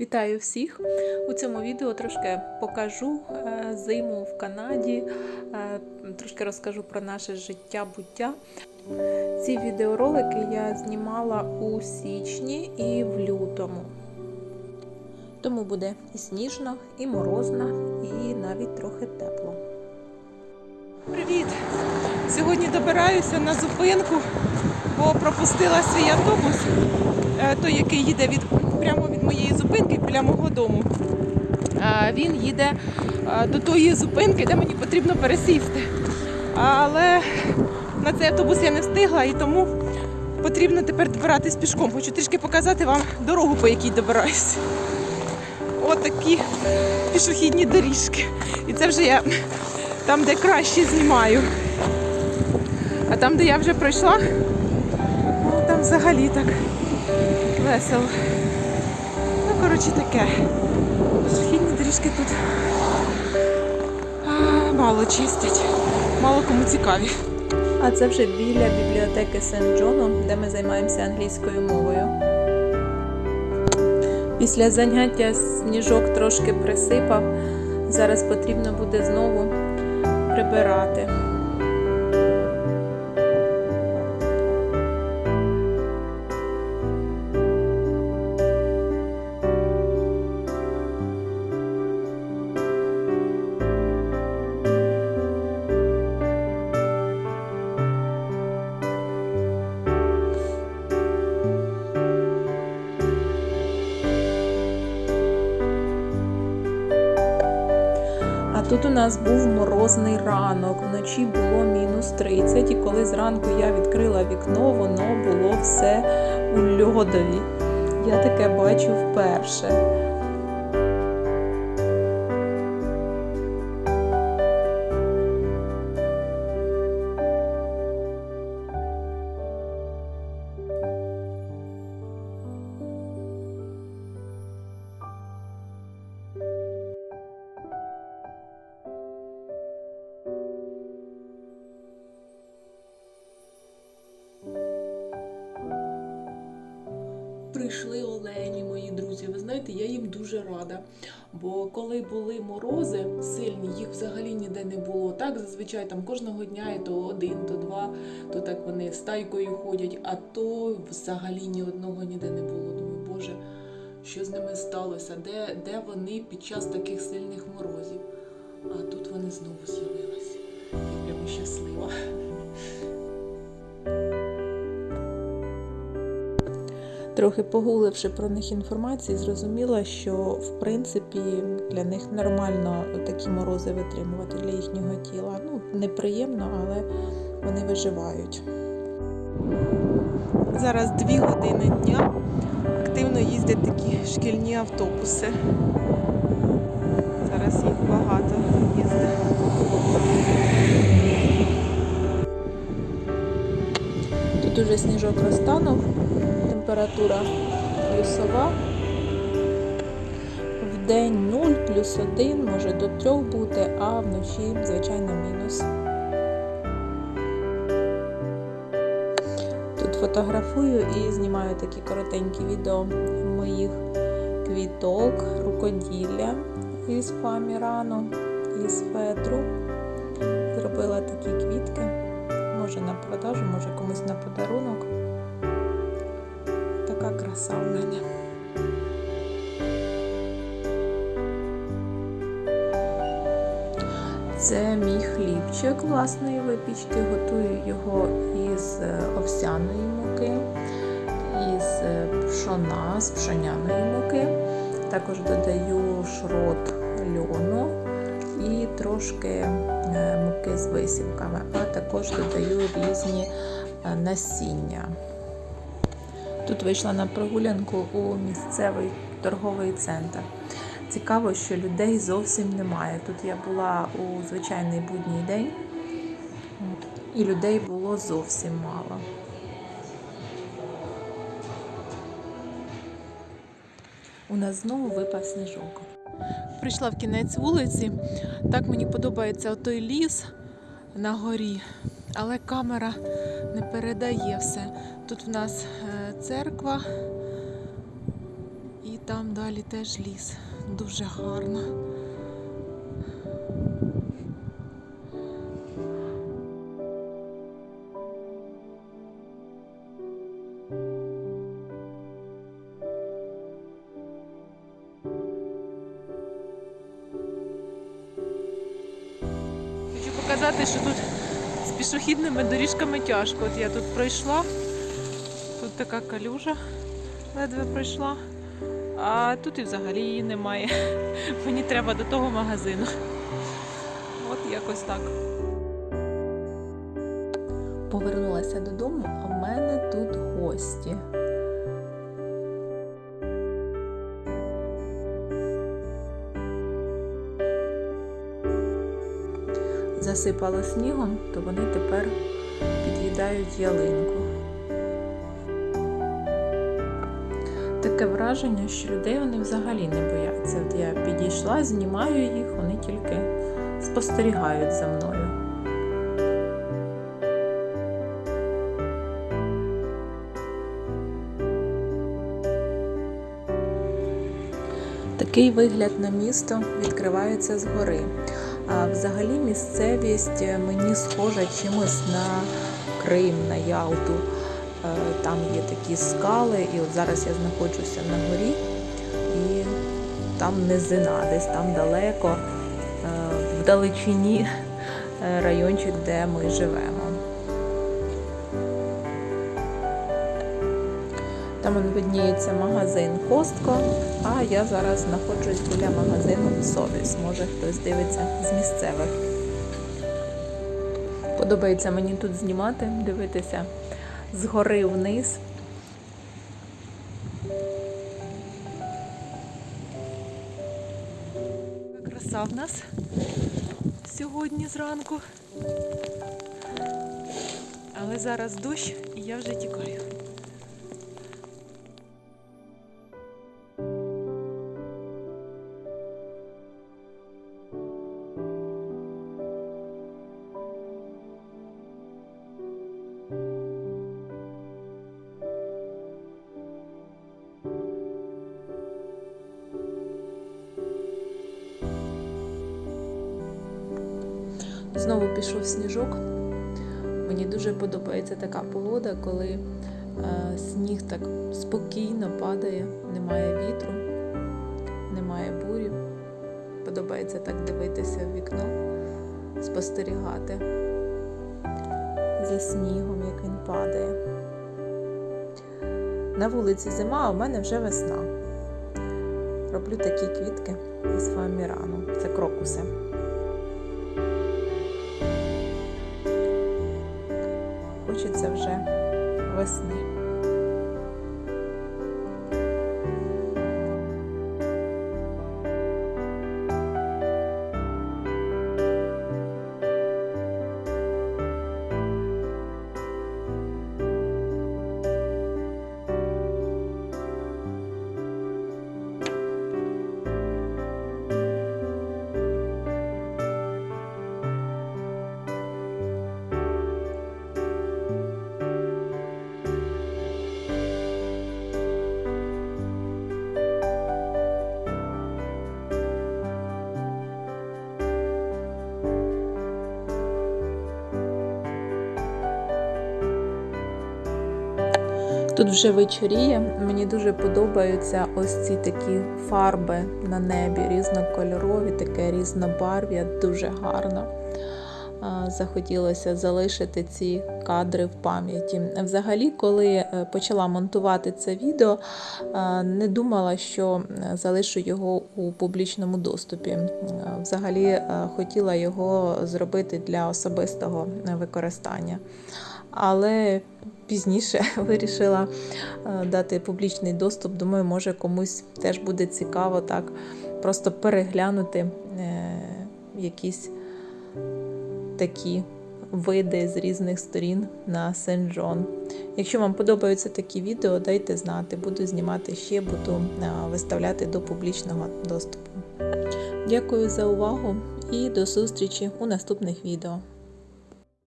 Вітаю всіх! У цьому відео трошки покажу е, зиму в Канаді, е, трошки розкажу про наше життя, буття. Ці відеоролики я знімала у січні і в лютому. Тому буде і сніжно, і морозно, і навіть трохи тепло. Привіт! Сьогодні добираюся на зупинку, бо пропустила свій автобус, е, той, який їде від, прямо від моєї зупинки біля мого дому. Він їде е, до тої зупинки, де мені потрібно пересісти. Але на цей автобус я не встигла і тому потрібно тепер добиратись пішком. Хочу трішки показати вам дорогу, по якій добираюсь. Отакі пішохідні доріжки. І це вже я там, де краще знімаю. А там, де я вже пройшла, ну там взагалі так весело. Ну, коротше, таке. Пішохідні доріжки тут а, мало чистять, мало кому цікаві. А це вже біля бібліотеки Сент Джону, де ми займаємося англійською мовою. Після заняття сніжок трошки присипав. Зараз потрібно буде знову прибирати. Нас був морозний ранок. Вночі було мінус 30, і коли зранку я відкрила вікно, воно було все у льодові. Я таке бачу вперше. Прийшли олені, мої друзі. Ви знаєте, я їм дуже рада. Бо коли були морози сильні, їх взагалі ніде не було. Так зазвичай там кожного дня і то один, то два, то так вони стайкою ходять, а то взагалі ні одного ніде не було. Думаю, боже, що з ними сталося? Де, де вони під час таких сильних морозів? А тут вони знову з'явилися. Я прямо щаслива. Трохи погуливши про них інформації, зрозуміла, що в принципі для них нормально такі морози витримувати для їхнього тіла. Ну, неприємно, але вони виживають. Зараз дві години дня. Активно їздять такі шкільні автобуси. Зараз їх багато їздить. Тут уже сніжок розтанув, температура плюсова. В день 0, плюс 1, може до 3 бути, а вночі, звичайно, мінус. Тут фотографую і знімаю такі коротенькі відео моїх квіток, рукоділля із фамірану, із фетру. Зробила такі квітки. Може на продажу, може комусь на подарунок. Краса в мене. Це мій хлібчик власної випічки. Готую його із е, овсяної муки, із е, пшона, з пшоняної муки. Також додаю шрот льону і трошки е, муки з висівками, а також додаю різні насіння. Тут вийшла на прогулянку у місцевий торговий центр. Цікаво, що людей зовсім немає. Тут я була у звичайний будній день, і людей було зовсім мало. У нас знову випав сніжок. Прийшла в кінець вулиці. Так мені подобається той ліс на горі, але камера не передає все. Тут в нас е, церква і там далі теж ліс. Дуже гарно. Хочу показати, що тут з пішохідними доріжками тяжко. От я тут пройшла, така калюжа, ледве пройшла, а тут і взагалі її немає. Мені треба до того магазину. От якось так. Повернулася додому, а в мене тут гості. Засипало снігом, то вони тепер під'їдають ялинку. Таке враження, що людей вони взагалі не бояться. От я підійшла, знімаю їх, вони тільки спостерігають за мною. Такий вигляд на місто відкривається згори. А взагалі місцевість мені схожа чимось на Крим, на Ялту. Е, Там є такі скали, і от зараз я знаходжуся на горі, і там низина, десь там далеко, е, в далечині е, райончик, де ми живемо. Там видніється магазин Костко, а я зараз знаходжусь біля магазину Совіс. Може хтось дивиться з місцевих. Подобається мені тут знімати, дивитися згори вниз. Краса в нас сьогодні зранку. Але зараз дощ і я вже тікаю. Пішов сніжок. Мені дуже подобається така погода, коли е, сніг так спокійно падає, немає вітру, немає бурі. Подобається так дивитися в вікно, спостерігати за снігом, як він падає. На вулиці зима, а у мене вже весна. Роблю такі квітки із фоамірану. Це крокуси. Хочеться вже весни. Тут вже вечоріє. Мені дуже подобаються ось ці такі фарби на небі, різнокольорові, таке різнобарв'я, дуже гарно. Захотілося залишити ці кадри в пам'яті. Взагалі, коли е, почала монтувати це відео, е, не думала, що е, залишу його у публічному доступі. Взагалі хотіла його зробити для особистого використання. Але пізніше вирішила е, дати публічний доступ. Думаю, може комусь теж буде цікаво так просто переглянути е, якісь такі види з різних сторін на Сен-Джон. Якщо вам подобаються такі відео, дайте знати. Буду знімати ще, буду е, виставляти до публічного доступу. Дякую за увагу і до зустрічі у наступних відео.